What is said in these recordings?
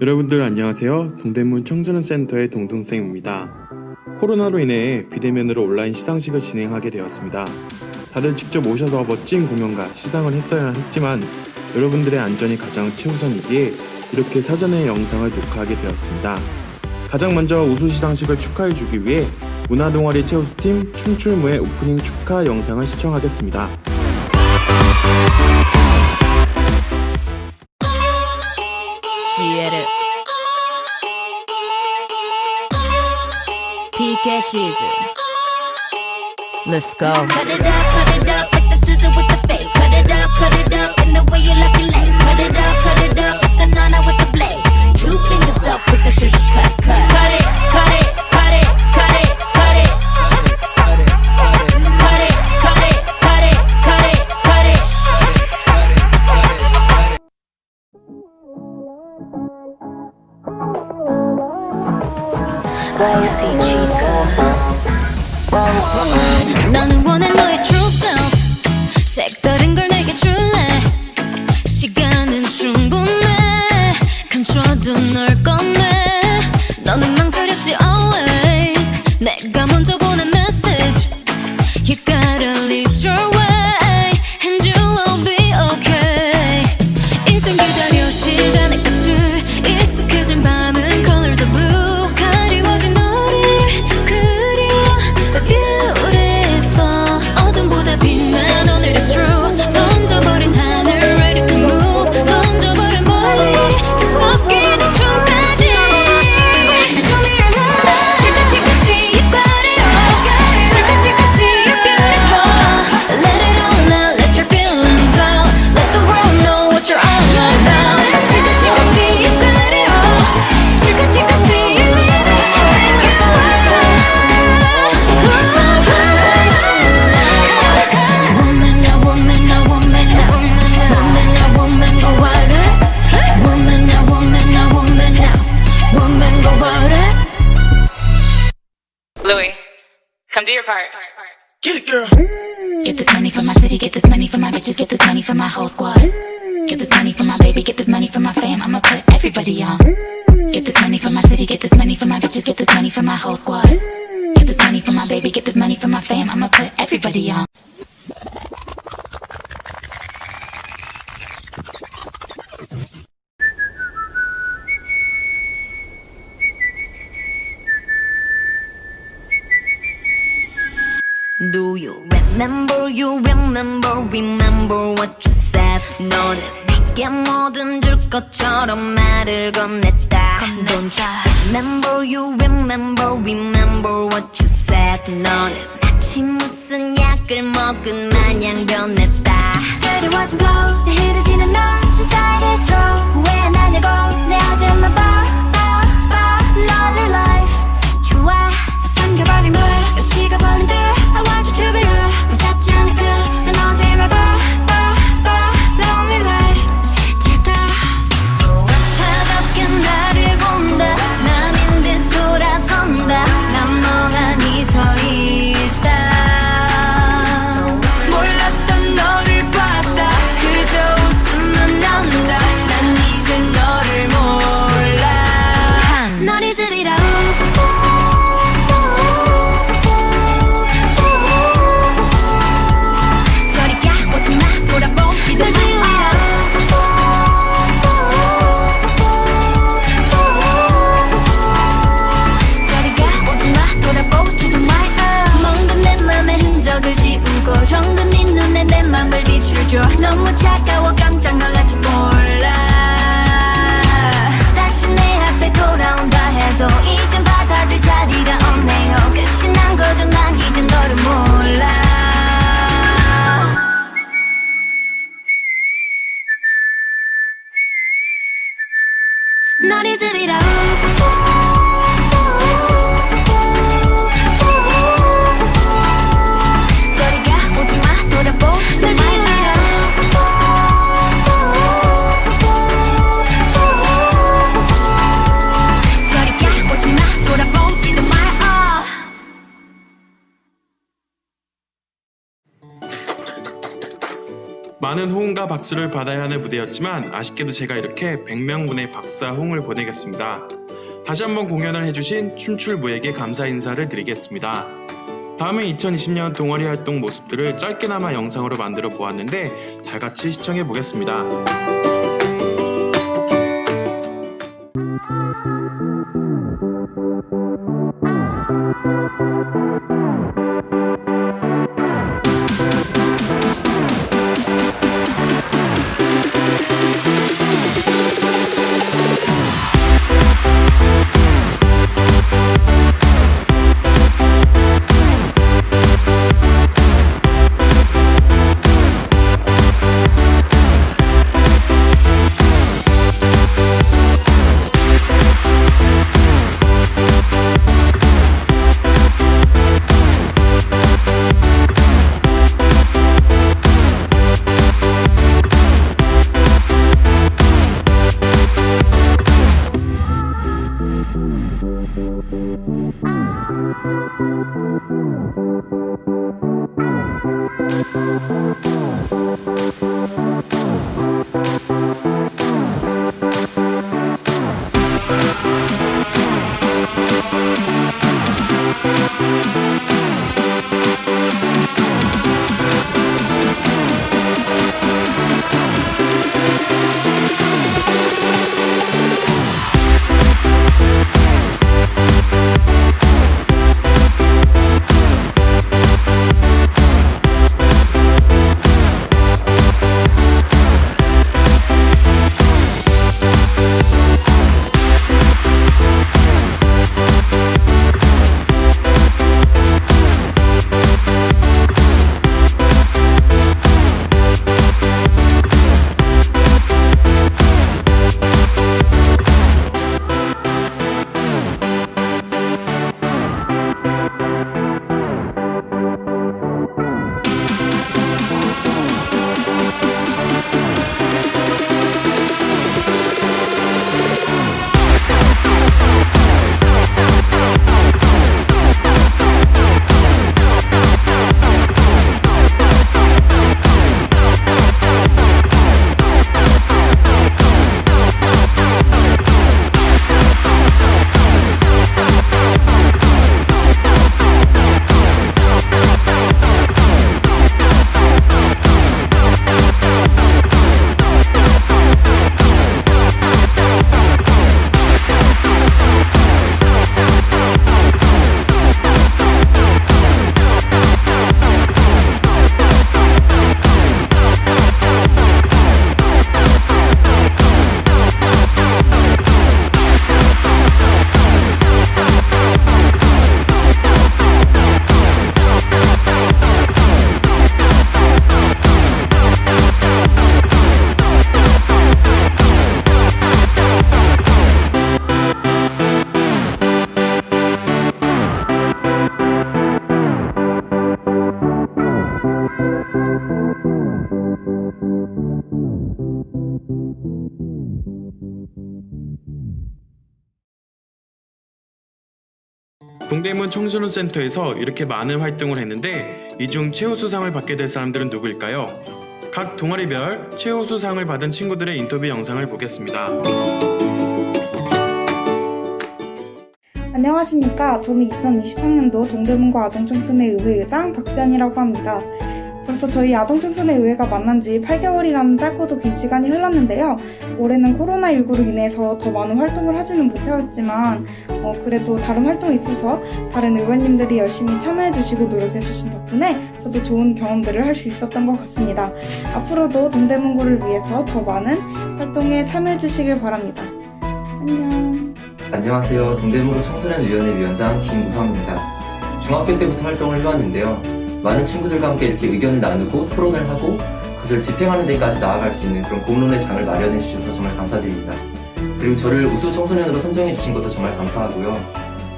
여러분들 안녕하세요. 동대문 청소년 센터의 동동쌤입니다. 코로나로 인해 비대면으로 온라인 시상식을 진행하게 되었습니다. 다들 직접 오셔서 멋진 공연과 시상을 했어야 했지만 여러분들의 안전이 가장 최우선이기에 이렇게 사전에 영상을 녹화하게 되었습니다. 가장 먼저 우수 시상식을 축하해 주기 위해 문화동아리 최우수팀 춤출무의 오프닝 축하 영상을 시청하겠습니다. PK season. Let's go. Cut it up, cut it up the with the. Cut it up, cut it up in the way you like. Cut it up, cut it up with the with the blade. Two fingers up with the scissors, cut, cut. Cut it, cut it. 너는 원해 너의 true come do your part. Get this money for my city, get this money for my bitches, get this money for my whole squad. Get this money for my baby, get this money for my fam, I'ma put everybody on. Get this money for my city, get this money for my bitches, get this money for my whole squad. Get this money for my baby, get this money for my fam, I'ma put everybody on. Do you remember, you remember, remember what you said? 너는 내게 뭐든 줄 것처럼 말을 건넸다. Don't you remember, you remember, remember what you said? 너는 마치 무슨 약을 먹은 마냥 변했다. 그리워진 blow, 내 흐려지는 너, 진짜 true. 후회 안 하냐고, 내 어제만 봐, 봐, 봐, lonely life. Love. 많은 호응과 박수를 받아야 하는 무대였지만 아쉽게도 제가 이렇게 100명분의 박수와 호응을 보내겠습니다. 다시 한번 공연을 해주신 춤출무에게 감사 인사를 드리겠습니다. 다음은 2020년 동아리 활동 모습들을 짧게나마 영상으로 만들어 보았는데 다 같이 시청해 보겠습니다. 동대문 청소년 센터에서 이렇게 많은 활동을 했는데 이 중 최우수상을 받게 될 사람들은 누구일까요? 각 동아리별 최우수상을 받은 친구들의 인터뷰 영상을 보겠습니다. 안녕하십니까. 저는 2023년도 동대문구 아동청소년 의회 의장 박수연이라고 합니다. 벌써 저희 아동청소년 의회가 만난 지 8개월이라는 짧고도 긴 시간이 흘렀는데요. 올해는 코로나19로 인해서 더 많은 활동을 하지는 못하였지만 어, 그래도 다른 활동에 있어서 다른 의원님들이 열심히 참여해주시고 노력해주신 덕분에 저도 좋은 경험들을 할 수 있었던 것 같습니다. 앞으로도 동대문구를 위해서 더 많은 활동에 참여해주시길 바랍니다. 안녕. 안녕하세요. 동대문구 청소년위원회 위원장 김우성입니다. 중학교 때부터 활동을 해왔는데요. 많은 친구들과 함께 이렇게 의견을 나누고 토론을 하고 그것을 집행하는 데까지 나아갈 수 있는 그런 공론의 장을 마련해 주셔서 정말 감사드립니다. 그리고 저를 우수 청소년으로 선정해 주신 것도 정말 감사하고요.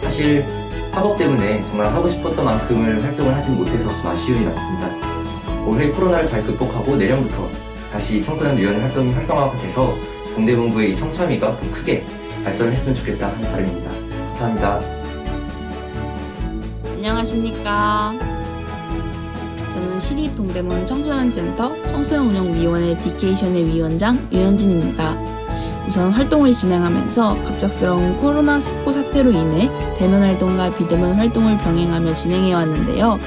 사실 학업 때문에 정말 하고 싶었던 만큼을 활동을 하진 못해서 좀 아쉬움이 남습니다. 올해 코로나를 잘 극복하고 내년부터 다시 청소년 위원회 활동이 활성화가 돼서 동대문구의 이 청참위가 더 크게 발전을 했으면 좋겠다 하는 바람입니다. 감사합니다. 안녕하십니까. 저는 시립 동대문 청소년센터 청소년운영위원회 디케이션의 위원장 유현진입니다. 우선 활동을 진행하면서 갑작스러운 코로나 19 사태로 인해 대면 활동과 비대면 활동을 병행하며 진행해 왔는데요.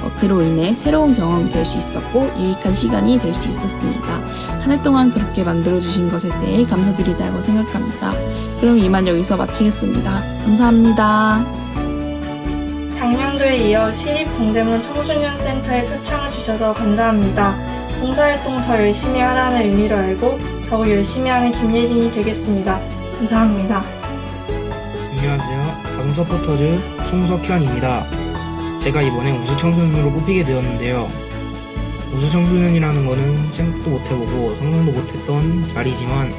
어, 그로 인해 새로운 경험이 될 수 있었고 유익한 시간이 될 수 있었습니다. 한 해 동안 그렇게 만들어주신 것에 대해 감사드리다고 생각합니다. 그럼 이만 여기서 마치겠습니다. 감사합니다. 작년도에 이어 시립 동대문 청소년센터에 표창을 주셔서 감사합니다. 봉사활동 더 열심히 하라는 의미로 알고 더욱 열심히 하는 김예린이 되겠습니다. 감사합니다. 안녕하세요. 다솜 서포터즈 송석현입니다. 제가 이번에 우수 청소년으로 뽑히게 되었는데요. 우수 청소년이라는 거는 생각도 못 해보고 상상도 못했던 자리지만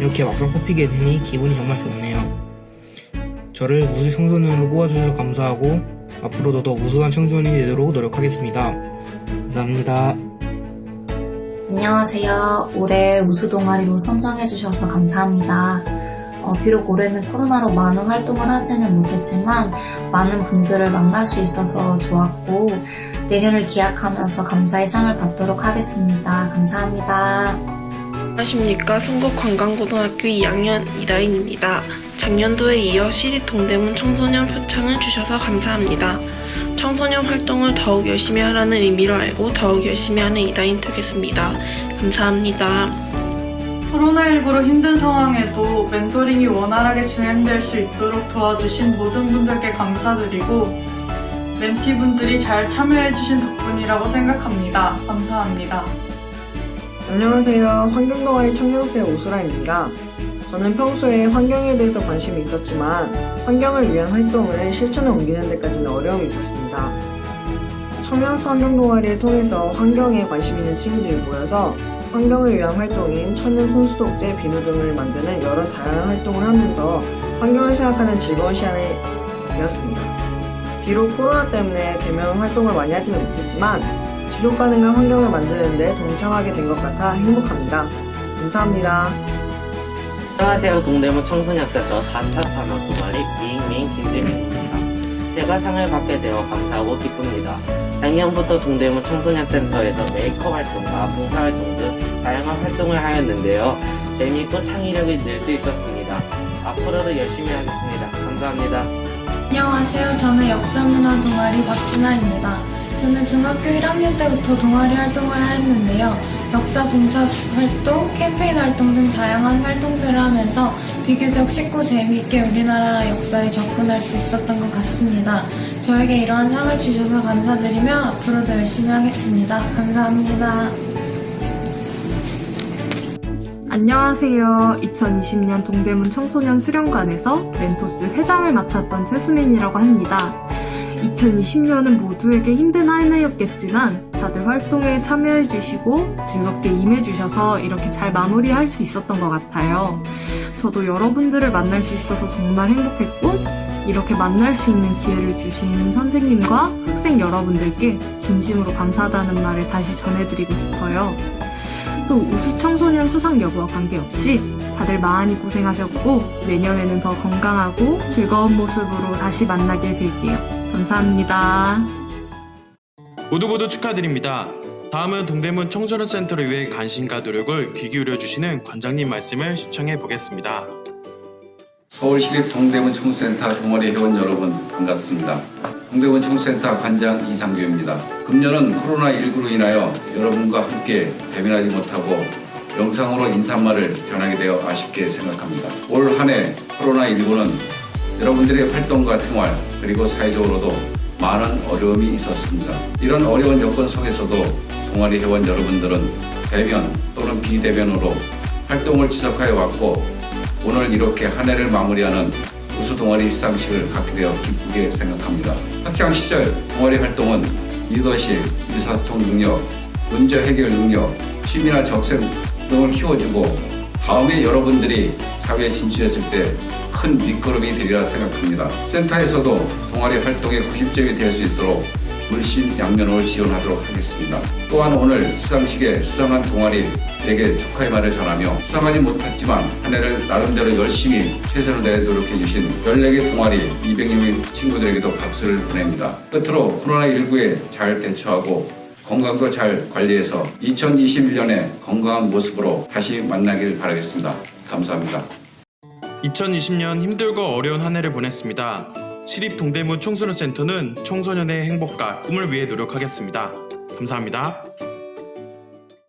이렇게 막상 뽑히게 되니 기분이 정말 좋네요. 저를 우수 청소년으로 뽑아주셔서 감사하고 앞으로도 더 우수한 청소년이 되도록 노력하겠습니다. 감사합니다. 안녕하세요. 올해 우수 동아리로 선정해 주셔서 감사합니다. 어, 비록 올해는 코로나로 많은 활동을 하지는 못했지만 많은 분들을 만날 수 있어서 좋았고 내년을 기약하면서 감사의 상을 받도록 하겠습니다. 감사합니다. 안녕하십니까 순국관광고등학교 2학년 이다인입니다. 작년도에 이어 시립 동대문 청소년 표창을 주셔서 감사합니다. 청소년 활동을 더욱 열심히 하라는 의미로 알고 더욱 열심히 하는 이다인 되겠습니다. 감사합니다. 코로나19로 힘든 상황에도 멘토링이 원활하게 진행될 수 있도록 도와주신 모든 분들께 감사드리고 멘티분들이 잘 참여해주신 덕분이라고 생각합니다. 감사합니다. 안녕하세요. 환경동아리 청년수의 오수라입니다. 저는 평소에 환경에 대해서 관심이 있었지만 환경을 위한 활동을 실천에 옮기는 데까지는 어려움이 있었습니다. 청년수 환경 동아리를 통해서 환경에 관심 있는 친구들이 모여서 환경을 위한 활동인 천연 손수독제, 비누 등을 만드는 여러 다양한 활동을 하면서 환경을 생각하는 즐거운 시간이 되었습니다. 비록 코로나 때문에 대면 활동을 많이 하지는 못했지만 지속 가능한 환경을 만드는데 동참하게 된 것 같아 행복합니다. 감사합니다. 안녕하세요. 동대문 청소년센터 4차 산업 동아리 미잉미잉 김재민입니다. 제가 상을 받게 되어 감사하고 기쁩니다. 작년부터 동대문 청소년센터에서 메이크업 활동과 봉사활동 등 다양한 활동을 하였는데요. 재미있고 창의력이 늘 수 있었습니다. 앞으로도 열심히 하겠습니다. 감사합니다. 안녕하세요. 저는 역사문화 동아리 박준아입니다. 저는 중학교 1학년 때부터 동아리 활동을 하였는데요. 역사 봉사 활동, 캠페인 활동 등 다양한 활동들을 하면서 비교적 쉽고 재미있게 우리나라 역사에 접근할 수 있었던 것 같습니다. 저에게 이러한 상을 주셔서 감사드리며 앞으로도 열심히 하겠습니다. 감사합니다. 안녕하세요. 2020년 동대문 청소년 수련관에서 멘토스 회장을 맡았던 최수민이라고 합니다. 2020년은 모두에게 힘든 한 해였겠지만 다들 활동에 참여해주시고 즐겁게 임해주셔서 이렇게 잘 마무리할 수 있었던 것 같아요. 저도 여러분들을 만날 수 있어서 정말 행복했고 이렇게 만날 수 있는 기회를 주신 선생님과 학생 여러분들께 진심으로 감사하다는 말을 다시 전해드리고 싶어요. 또 우수 청소년 수상 여부와 관계없이 다들 많이 고생하셨고 내년에는 더 건강하고 즐거운 모습으로 다시 만나길 빌게요. 감사합니다. 모두 모두 축하드립니다. 다음은 동대문 청소년 센터를 위해 관심과 노력을 귀 기울여 주시는 관장님 말씀을 시청해 보겠습니다. 서울시립 동대문 청소센터 동아리 회원 여러분 반갑습니다. 동대문 청소센터 관장 이상규입니다. 금년은 코로나19로 인하여 여러분과 함께 대면하지 못하고 영상으로 인사말을 전하게 되어 아쉽게 생각합니다. 올 한 해 코로나19는 여러분들의 활동과 생활 그리고 사회적으로도 많은 어려움이 있었습니다. 이런 어려운 여건 속에서도 동아리 회원 여러분들은 대면 또는 비대면으로 활동을 지속하여 왔고 오늘 이렇게 한 해를 마무리하는 우수 동아리 시상식을 갖게 되어 기쁘게 생각합니다. 학창 시절 동아리 활동은 리더십, 의사소통 능력, 문제 해결 능력, 취미나 적성 등을 키워주고 다음에 여러분들이 사회에 진출했을 때 큰 밑거름이 되리라 생각합니다. 센터에서도 동아리 활동의 구심점이 될 수 있도록 물심양면을 지원하도록 하겠습니다. 또한 오늘 시상식에 수상한 동아리 에게 축하의 말을 전하며 수상하지 못했지만 한 해를 나름대로 열심히 최선을 다해 노력해 주신 14개 동아리 200여 명 친구들에게도 박수를 보냅니다. 끝으로 코로나19에 잘 대처하고 건강도 잘 관리해서 2021년에 건강한 모습으로 다시 만나길 바라겠습니다. 감사합니다. 2020년 힘들고 어려운 한 해를 보냈습니다. 시립 동대문 청소년 센터는 청소년의 행복과 꿈을 위해 노력하겠습니다. 감사합니다.